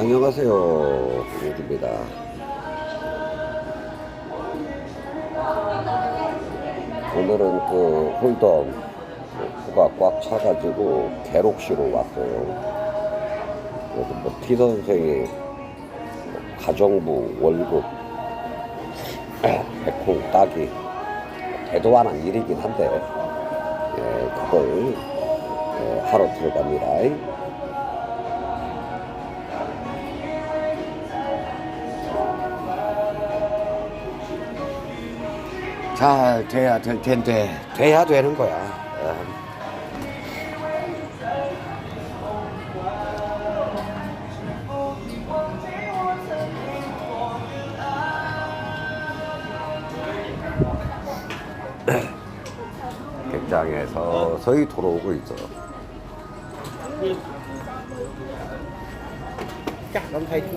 안녕하세요. 호주입니다. 오늘은 그 홀덤 후가 꽉 차가지고 개록시로 왔어요. 그래서 뭐티 선생이 뭐 가정부 월급 백콩 따기 대도 않은 일이긴 한데 예, 그걸 예, 하러 들어갑니다. 잘 돼야 될 텐데 돼야 되는 거야. 어. 객장에서 서서히 돌아오고 있어. thầy cũng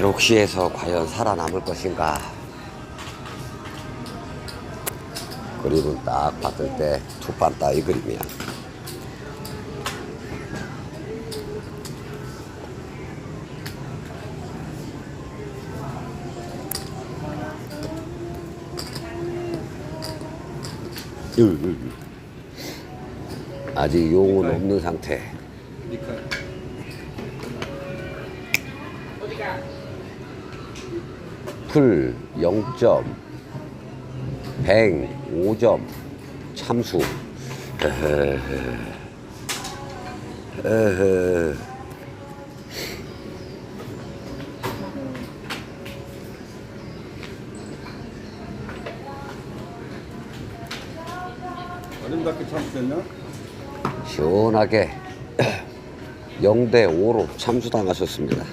개록시에서 과연 살아남을 것인가? 그림은 딱 봤을 때 투판 따위 그림이야. 으, 으, 으. 아직 용은 없는 상태. 풀 0점, 뱅 5점, 참수. 에헤. 에헤. 아름답게 참수했나? 시원하게 0대 5로 참수당하셨습니다.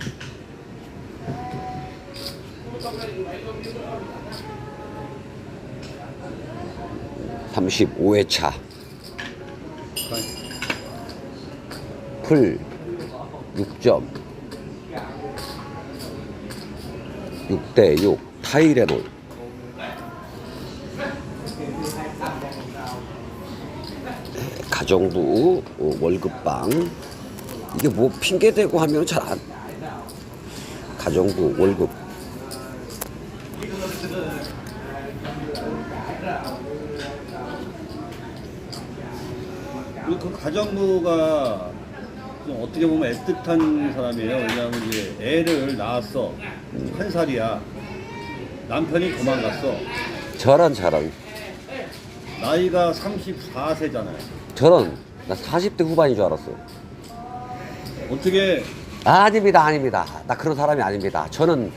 삼십오 회차. 풀 6점. 6대 6 타이레놀 가정부 어, 월급방. 이게 뭐 핑계 대고 하면 잘 안 가정부 월급 그 가정부가 좀 어떻게 보면 애틋한 사람이에요. 왜냐하면 이제 애를 낳았어. 한 살이야. 남편이 도망갔어. 저런 저런 나이가 34세잖아요. 저런 나 40대 후반인 줄 알았어 어떻게 아닙니다 아닙니다 나 그런 사람이 아닙니다 저는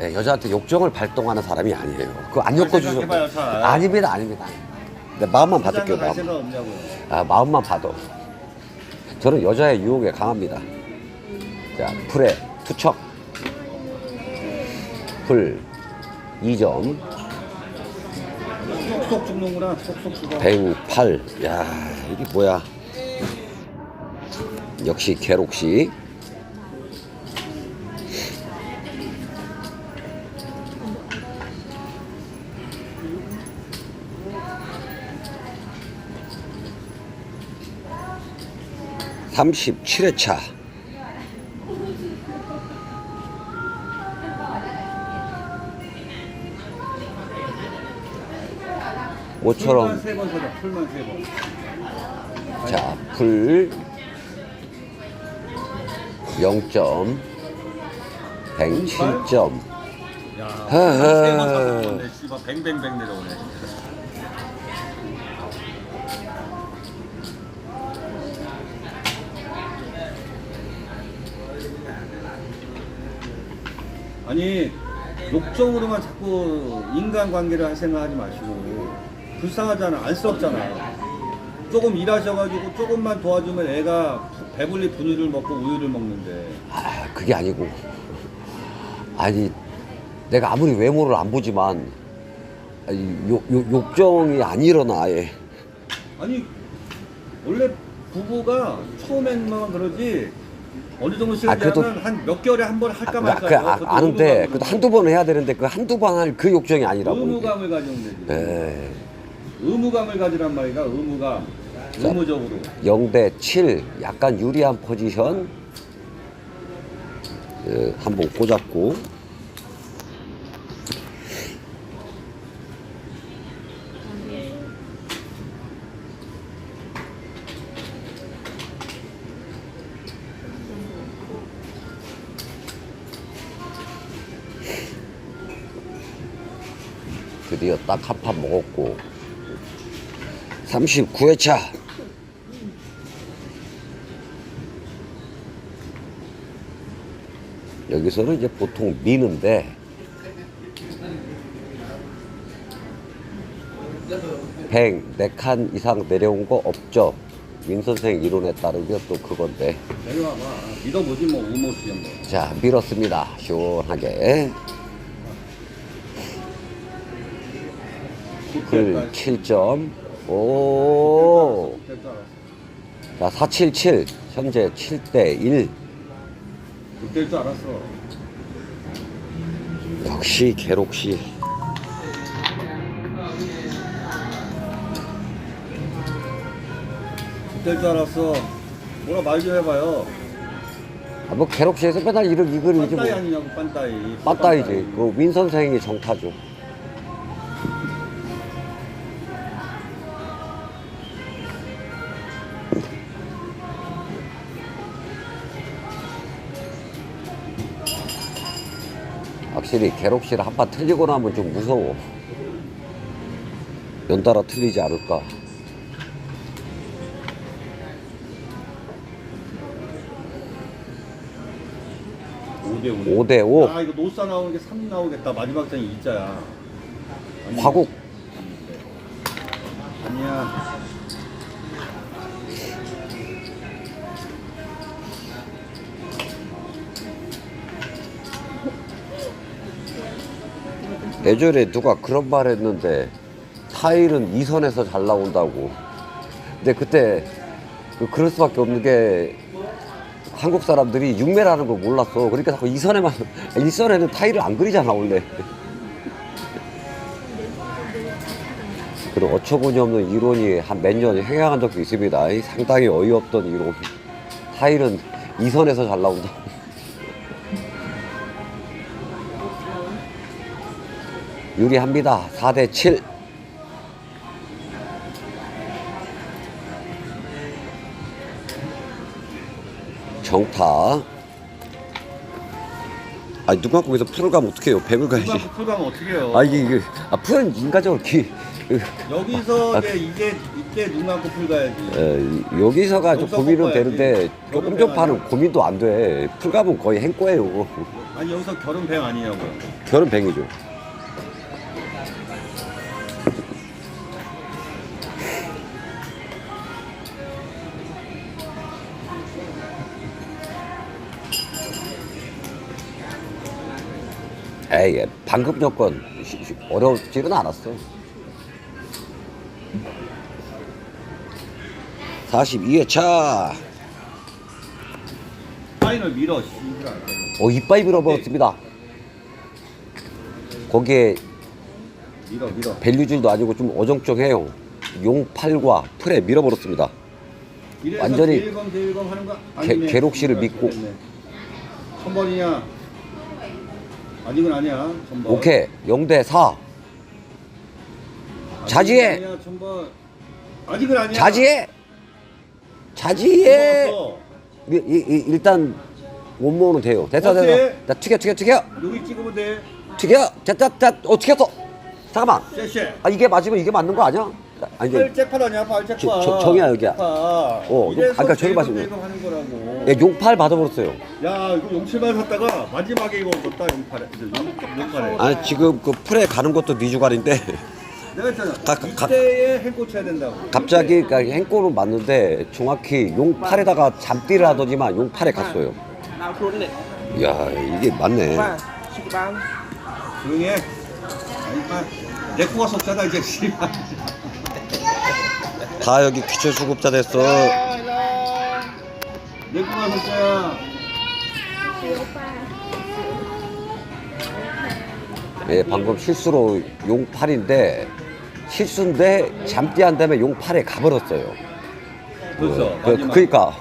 예, 여자한테 욕정을 발동하는 사람이 아니에요 그거 안 엮어주셔도 생각해봐요, 잘. 아닙니다 아닙니다 내 마음만 받을게요 갈 마음. 아, 마음만 봐도 저는 여자의 유혹에 강합니다. 자, 풀에 투척. 풀 2점, 쏙쏙 죽는구나. 쏙쏙 죽어. 뱅 8. 야, 이게 뭐야? 역시 개록시. 삼십칠 회차 모처럼. 자, 풀 0점, 뱅 7점. 야, 허허. 세번 서네. 씨발 뱅뱅뱅 내려오네. 아니 욕정으로만 자꾸 인간관계를 할 생각하지 마시고 불쌍하잖아 안쓰럽잖아 조금 일하셔가지고 조금만 도와주면 애가 배불리 분유를 먹고 우유를 먹는데 아, 그게 아니고. 아니, 내가 아무리 외모를 안 보지만, 아니, 욕, 욕, 욕정이 안 일어나, 아예. 아니 원래 부부가 처음에만 그러지 어느 정도 시간 아, 그래도- 지나면 한몇 개월에 한 번 할까 아, 말까 그, 아, 아는데, 그래도 한두 번 해야 되는데, 그 한두 번 할 그 욕정이 아니라고. 이게. 의무감을 가지면 되지 예. 의무감을 가지란 말이야 의무감 의무적으로 0대 7 약간 유리한 포지션 예, 한번 꽂았고 드디어 딱 한 판 먹었고 39회차 여기서는 이제 보통 미는데 뱅, 네칸 이상 내려온 거 없죠. 민 선생 이론에 따르면 또 그건데. 내려와봐 믿어보지 뭐 우모 시험 뭐 자, 밀었습니다. 시원하게. 글 7점. 오. 자, 477. 현재 7대 1. 그때일 줄 알았어 역시 개록시. 그때일 줄 알았어 뭐라 말 좀 해봐요 아, 뭐 개록시에서 맨날 이런 이글이지 뭐. 빤따이 아니냐고 빤따이 빠따이지. 그민 선생이 정타죠. 확실히 개록시를 한판 틀리고 나면 좀 무서워. 연달아 틀리지 않을까. 5대5 5대 오. 아 이거 노사 나오는 게 3 나오겠다 마지막 장이 2자야 화국. 아니야 예전에 누가 그런 말 했는데 타일은 이선에서 잘 나온다고. 근데 그때 그 그럴 수밖에 없는 게 한국 사람들이 육매라는 걸 몰랐어. 그러니까 자꾸 이선에만 일선에는 타일을 안 그리잖아 원래. 그리고 어처구니 없는 이론이 한 몇 년 행해한 적도 있습니다. 이 상당히 어이없던 이론. 타일은 이선에서 잘 나온다. 유리합니다. 4대 7. 정타. 아니 누가 거기서 풀을 가면 어떡해요? 뱀을 가야지. 풀가면 풀가면 어떻게 해요 아 이게 이게 아 풀은 인간적으로 기. 여기서 아, 이제 이게 이때 눈 감고 풀 가야지 에, 여기서가 좀 여기서 고민은 꺾어야지. 되는데 조금 전파는 아니야? 고민도 안 돼. 풀감은 거의 행거예요. 아니 여기서 결혼 뱅 아니냐고요 결은 뱅이죠. 에이, 방금 시- 시- 어려울지는 않았어. 42회차. 파인을 밀어 어, 이빨 밀어버렸습니다. 거기에 밀어 밀어 밸류줄도 아니고 좀 어정쩡해요. 용팔과 풀에 밀어버렸습니다. 완전히. 개록씨를 믿고. 천번이냐 아직은 아니야 천번 오케이, 0대 4. 아직은 자지해. 아니야, 천번 아직은 아니야 자지해! 자지해! 먹었어. 이, 이, 이, 일단 원모는 돼요. 됐다, 어때? 됐다. 나 튀겨, 튀겨, 튀겨! 여기 찍으면 돼 튀겨! 됐다, 됐다. 어, 튀겼어! 잠깐만. 쎄쎄 아, 이게 맞으면 이게 맞는 거 아니야? 아니, 팔 이게, 잭팟 아니야? 팔 잭팟 저- 저- 정이야, 여기야. 어, 이래서 아까 저기 대일검 하는 거라고. 야, 용팔 받아버렸어요. 야 이거 용칠만 샀다가 마지막에 이거 얻었다 용팔에. 용, 용팔에. 아, 지금 그 풀에 가는 것도 네 주갈인데. 내가 했잖아. 가- 가- 이때에 행고 쳐야 된다고. 갑자기 그러니까 행골은 맞는데 정확히 용팔에다가 잠띠를 하더니만 용팔에 갔어요. đấy 이야 이게 맞네. ba chị ba 조용히 해. 아니 아, 내 코가 속잖아 이제. 씨발 다 여기 귀천 수급자 됐어. 내 코가 속자야 예, 방금 실수로 용팔인데 실수인데 잠띠 한 다음에 용팔에 가버렸어요. 그렇죠. 그, 마지막. 그러니까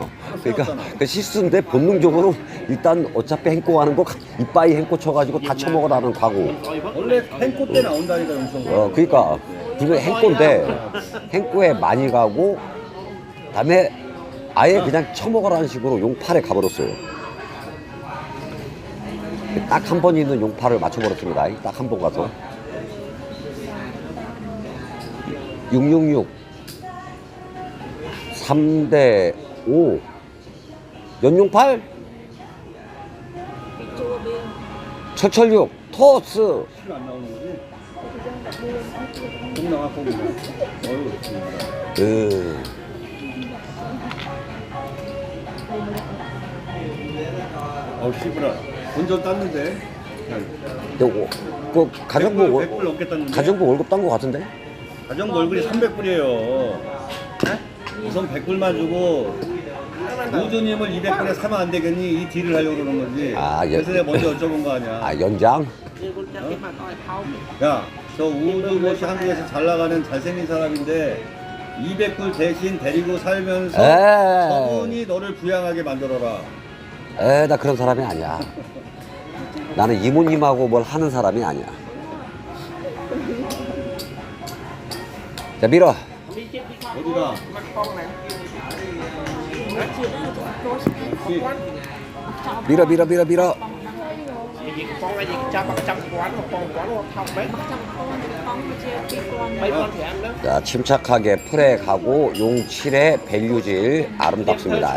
그러니까. 그 실수인데 본능적으로 일단 어차피 행꼬 하는 거 이빠이 행꼬 쳐가지고 다 쳐먹으라는 각오. 원래 행코 때 나온다니까 용성. 어, 그러니까 분명 행꼬인데 행꼬에 많이 가고 다음에 아예 그냥 쳐먹으라는 식으로 용팔에 가버렸어요. 딱 한 번 있는 용팔을 맞춰버렸습니다. 딱 한 번 가서. 666 3대 5 연용팔 철철육 토스 그 어우 씨부라. 본전 땄는데. 요거 그 가정부 100불, 월- 100불 넘게 땄는데. 가정부 월급 딴 거 같은데? 가정부 얼굴이 300불이에요. 우선 100불만 주고 우주님을 200불에 사면 안 되겠니? 이 딜을 하려고 그러는 거지. 아, 예. 그래서 내가 먼저 여쭤본 거 아니야. 아 연장? 야, 저 우주모씨 한국에서 잘 나가는 잘생긴 사람인데 200불 대신 데리고 살면서 에이. 저분이 너를 부양하게 만들어라. 에, 나 그런 사람이 아니야. 나는 이모님하고 뭘 하는 사람이 아니야. 자 밀어. 어디가? 밀어 밀어 밀어 밀어. Con là gì cha bắt trăm quán mà con quán nó thâu đấy Mấy con thì ăn đó 자 침착하게 풀에 가고 용 7의 밸류질 아름답습니다.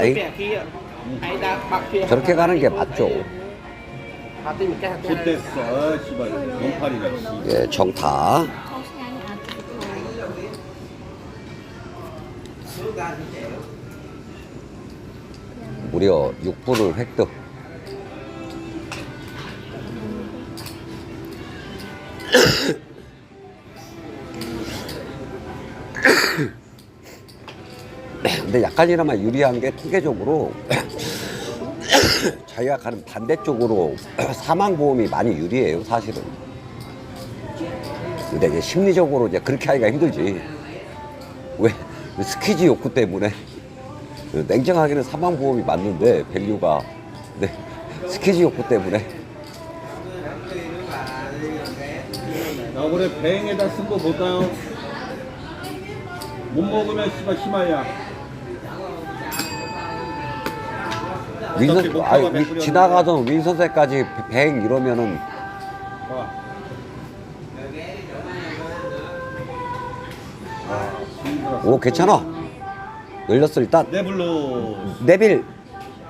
Bạc 저렇게 가는 게 맞죠. 못됐어. 아, 씨발. 용팔이라. 씨. 예, 정타. 무려 6분을 획득. 근데 약간이나마 유리한 게 통계적으로 자기가 가는 반대쪽으로 사망보험이 많이 유리해요, 사실은. 근데 이제 심리적으로 이제 그렇게 하기가 힘들지. 왜? 왜 스키지 욕구 때문에. 냉정하게는 사망보험이 맞는데, 밸류가. 네. 스키지 욕구 때문에. 올해 배행에다 쓴 거 볼까요? 못 먹으면 씨발 심하야. 윈선, 아 위, 지나가던 윈선세까지 뱅 이러면은, 봐. 오, 괜찮아. 열렸어, 일단. 네블로 네빌.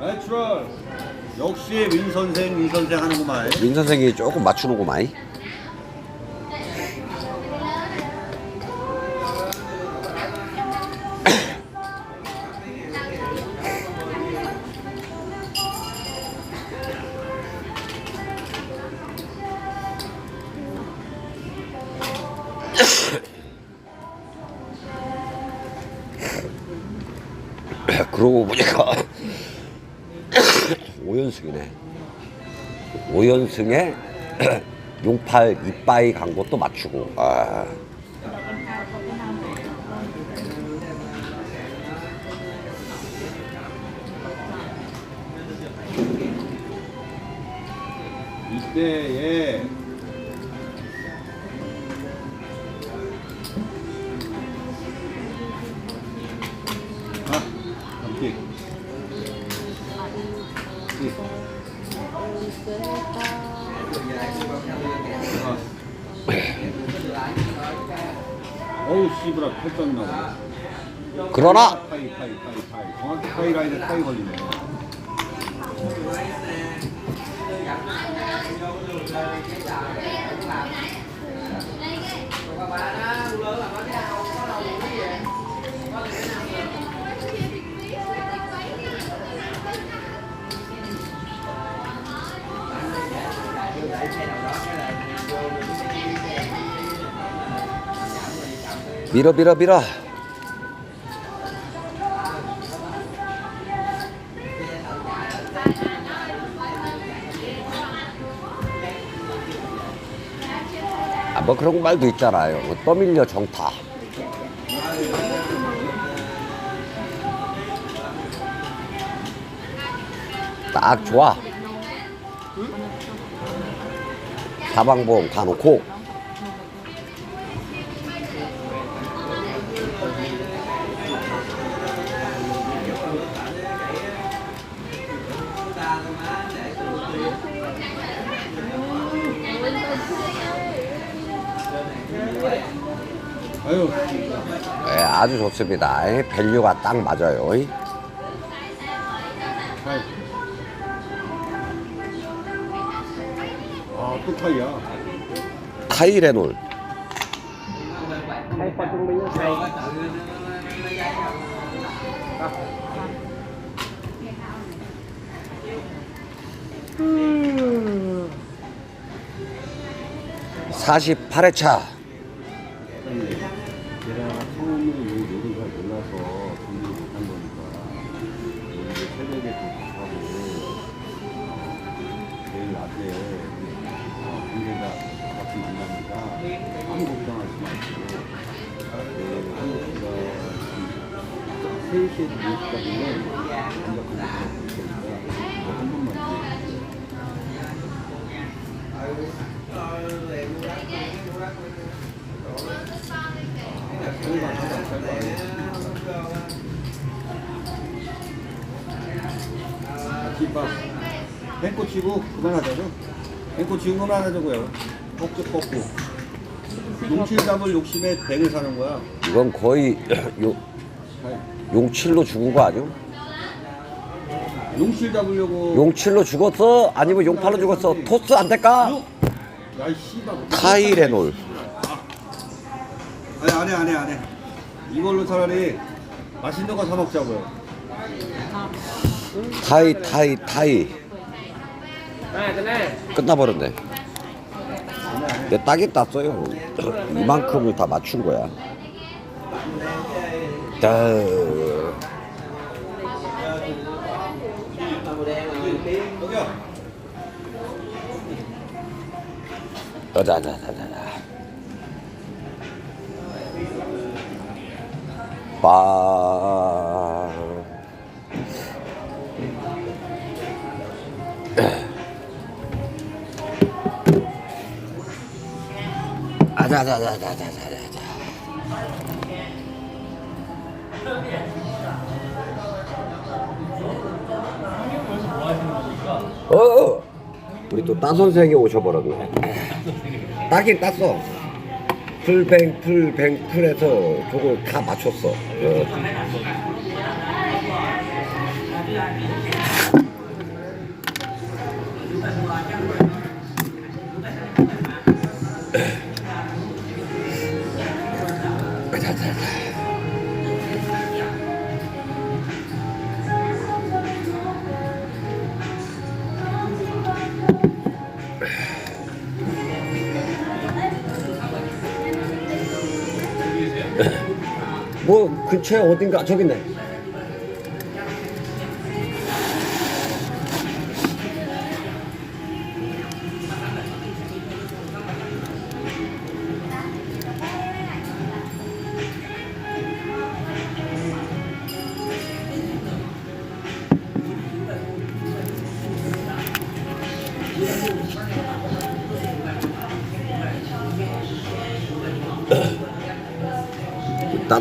내추럴 역시 윈 선생 윈 선생 하는구만 윈 선생이 조금 맞추는구만. 그러고 보니까 5연승이네. 5연승에 용팔 이빠이 간 것도 맞추고. 아. 어우 씨부라 팔짱 나오네. 그러나 파이 파이 파이 파이. 정확히 파이 라인에 파이 걸리네 밀어 밀어 밀어. 아, 뭐 그런 말도 있잖아요. 뭐 떠밀려 정타 딱 좋아. 사방봉 다 놓고. 아주 좋습니다. 예, 밸류가 딱 맞아요. 아, 또 타이야. 타이 레놀. Bình hay. 48회차. 욕심에 뱅을 사는 거야 이건 거의 요, 용칠로 죽은 거 아니요? 용칠 잡으려고 용칠로 죽었어? 아니면 용팔로 죽었어? 토스 안 될까? 용! 야이 씨발 타이레놀. 아니 안 해 안 해 안 해 이걸로 차라리 맛있는 거 사 먹자고요 타이, 타이, 타이. Này. 끝나버렸네. 내 딱이 땄어요. 이만큼을 다 맞춘 거야. 따. 여기요 어자자자자자. 빠. 아자자자자자자자. 어, 우리 또 따 선생이 오셔버렸네. 따긴 땄어. 풀뱅, 풀뱅, 풀에서 저거 다 맞췄어. 어. 뭐 근처에 어딘가 저기 있네.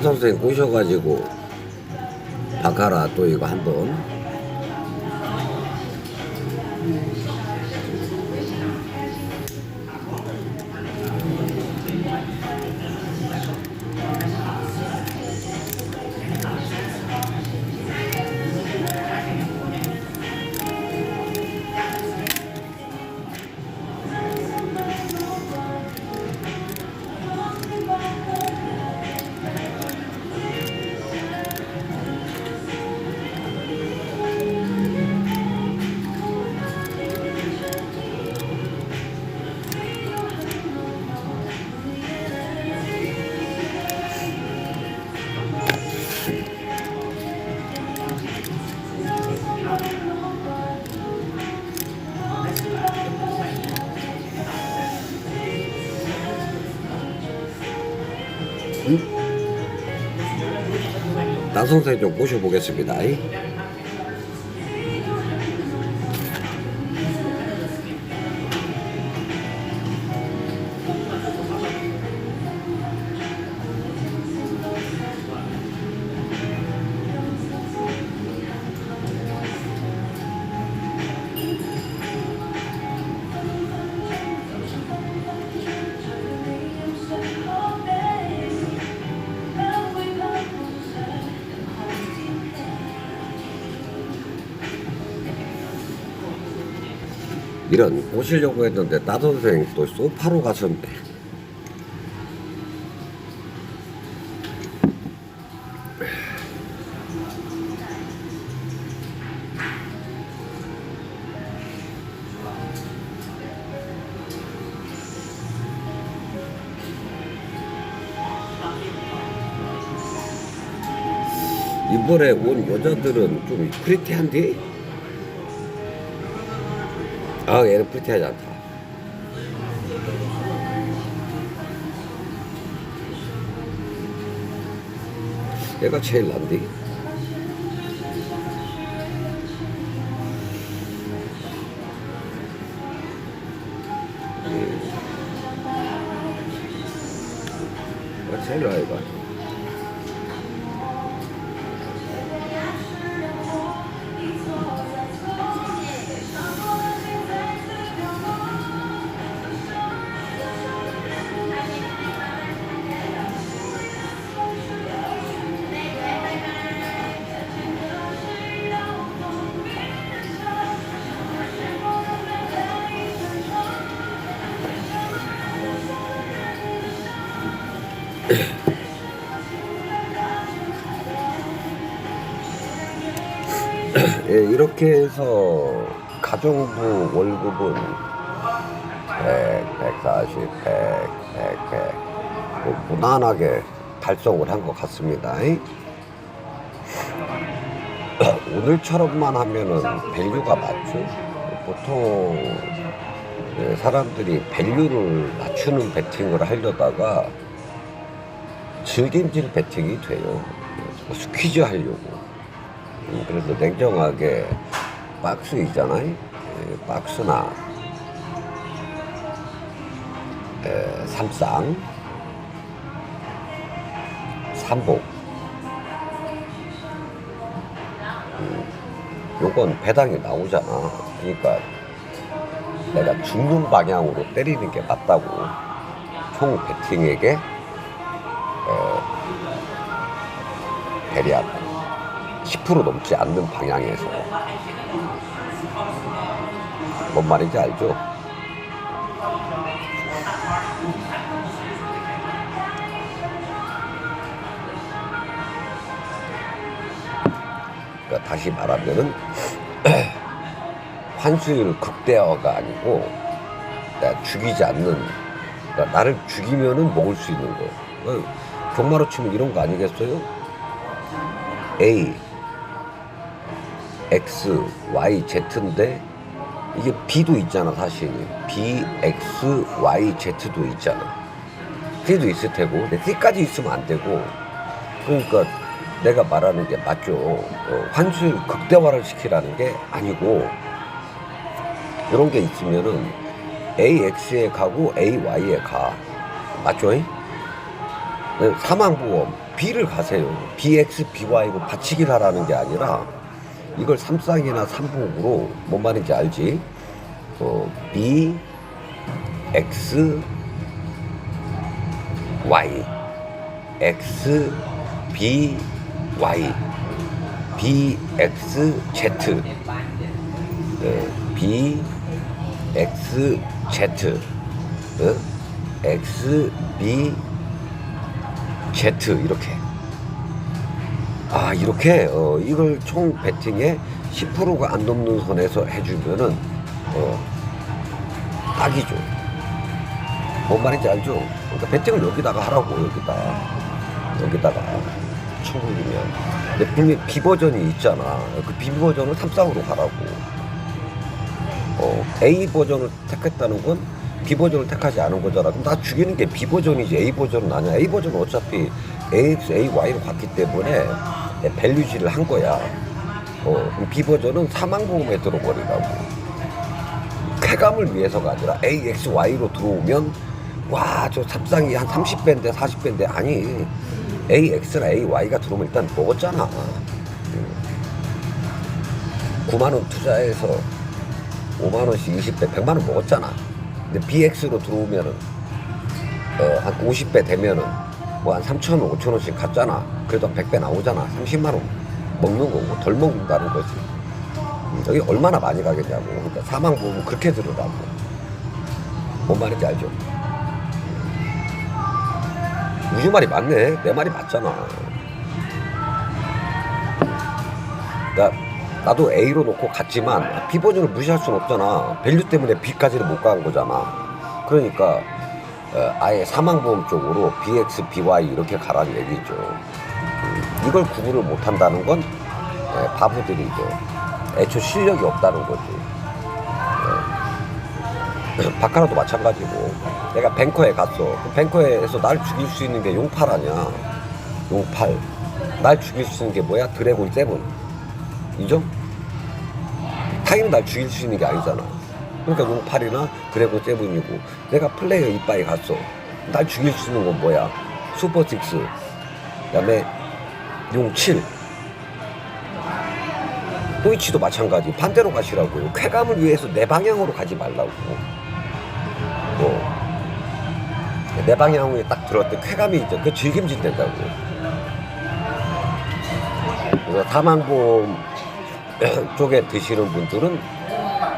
선생 오셔가지고 바카라 또 이거 한번 따 선생 좀 모셔보겠습니다. 이런 오시려고 했는데 따선생 또 소파로 가셨네. 이번에 온 여자들은 좀 프리티한데? 아, 얘는 프리티하지 않다. 얘가 제일 난데? 가정부 월급은 100, 140, 100, 100, 100뭐 무난하게 달성을 한 것 같습니다. 오늘처럼만 하면은 밸류가 맞죠. 보통 예, 사람들이 밸류를 낮추는 배팅을 하려다가 즐김질 배팅이 돼요. 뭐 스퀴즈 하려고. 음, 그래서 냉정하게 박스 있잖아요. 예, 박스나 에, 삼쌍, 삼복. 음, 요건 배당이 나오잖아. 그러니까 내가 죽는 방향으로 때리는 게 맞다고. 총 배팅에게 에, 대략 10% 넘지 않는 방향에서 뭔 말인지 알죠? 그러니까 다시 말하면은 환수율 극대화가 아니고 죽이지 않는 그러니까 나를 죽이면은 먹을 수 있는 거. 어, 경마로 치면 이런 거 아니겠어요? A, X, Y, Z인데 이게 B도 있잖아 사실. B, X, Y, Z도 있잖아. C도 있을 테고 근데 C까지 있으면 안 되고. 그러니까 내가 말하는 게 맞죠. 어, 환수율 극대화를 시키라는 게 아니고 이런 게 있으면은 AX에 가고 AY에 가. 맞죠? 네, 사망보험. B를 가세요. BX, BY고 받치기를 하라는 게 아니라 이걸 삼쌍이나 삼복으로 뭔 말인지 알지? 어, B, X, Y, X, B, Y, B, X, Z, 어, B, X, Z, 어? X, B, Z. 이렇게 아 이렇게 어, 이걸 총 배팅에 10%가 안 넘는 선에서 해주면은 어, 딱이죠. 뭔 말인지 알죠? 그러니까 배팅을 여기다가 하라고 여기다. 여기다가. 충분히면. 근데 분명 히 B 버전이 있잖아. 그 B 버전을 삼쌍으로 가라고. 어, A 버전을 택했다는 건 B 버전을 택하지 않은 거잖아. 그럼 나 죽이는 게 B 버전이지. A 버전은 아니야. A 버전은 어차피 AX, AY로 갔기 때문에 내 밸류지를 한 거야. 어, 그럼 B 버전은 사망보험에 들어버리라고. 쾌감을 위해서가 아니라 AX, Y로 들어오면 와, 저 삽상이 한 30배인데 40배인데 아니 AX나 AY가 들어오면 일단 먹었잖아. 9만 원 투자해서 5만 원씩 20배, 100만 원 먹었잖아. 근데 BX로 들어오면은 어, 한 50배 되면은 뭐 한 3천 원, 5천 원씩 갔잖아. 그래도 100배 나오잖아. 30만 원 먹는 거고 덜 먹는다는 거지. 음. 여기 얼마나 많이 가겠냐고. 그러니까 사망 보험 그렇게 들으라고. 뭔 말인지 알죠? 우주 말이 맞네. 내 말이 맞잖아. 그러니까 나도 A로 놓고 갔지만 버전을 무시할 수는 없잖아. 밸류 때문에 B까지는 못 간 거잖아. 그러니까 어, 아예 사망보험 쪽으로 BX, BY 이렇게 가라는 얘기죠. 음, 이걸 구분을 못 한다는 건 예, 바보들이죠. 애초 실력이 없다는 거지. 예. 바카라도 마찬가지고. 내가 뱅커에 갔어. 그 뱅커에서 날 죽일 수 있는 게 용팔 아니야. 용팔. 날 죽일 수 있는 게 뭐야? 드래곤 세븐. 인정? 타이는 날 죽일 수 있는 게 아니잖아. 그러니까 용팔이나 드래곤 세븐이고 내가 플레이어 이빠이 갔어. 날 죽일 수 있는 건 뭐야? 슈퍼 식스. 그다음에 용7 도이치도 마찬가지 반대로 가시라고요 쾌감을 위해서 내 방향으로 가지 말라고 뭐. 내 방향에 딱 들었을 때 쾌감이 있죠 그 즐김질 된다고 그래서 사망보험 쪽에 드시는 분들은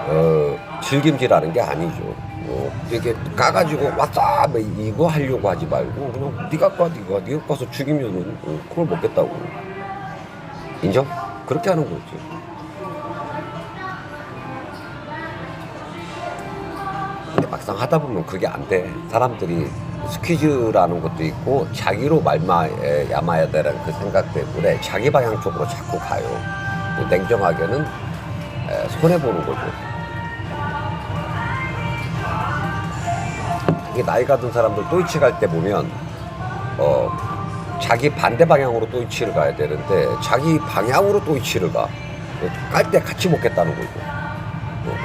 어, 즐김질하는 게 아니죠 어, 이게 까가지고 왔다 뭐 이거 하려고 하지 말고 그냥 네가 까 네가 네가 가서 죽이면은 어, 그걸 먹겠다고 인정? 그렇게 하는 거지 근데 막상 하다 보면 그게 안 돼. 사람들이 스퀴즈라는 것도 있고 자기로 말마에 야마야 되라는 그 생각 때문에 자기 방향 쪽으로 자꾸 가요. 냉정하게는 손해 보는 거죠. 이게 나이가 든 사람들 또이치 갈 때 보면 어 자기 반대 방향으로 또이치를 가야 되는데 자기 방향으로 또이치를 가. 깔때 같이 먹겠다는. 어,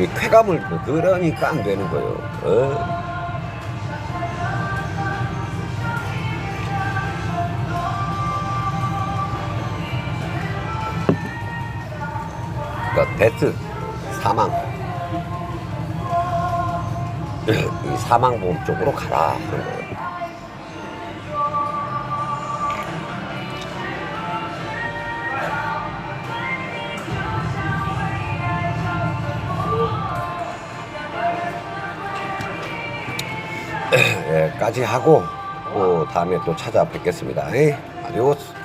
이 쾌감을 그러니까 안 되는 거예요. 어? 그러니까 데스 사망 이 사망보험 쪽으로 가라 거예요. 예, 까지 하고 또 다음에 또 찾아뵙겠습니다. 에이, 아디오스.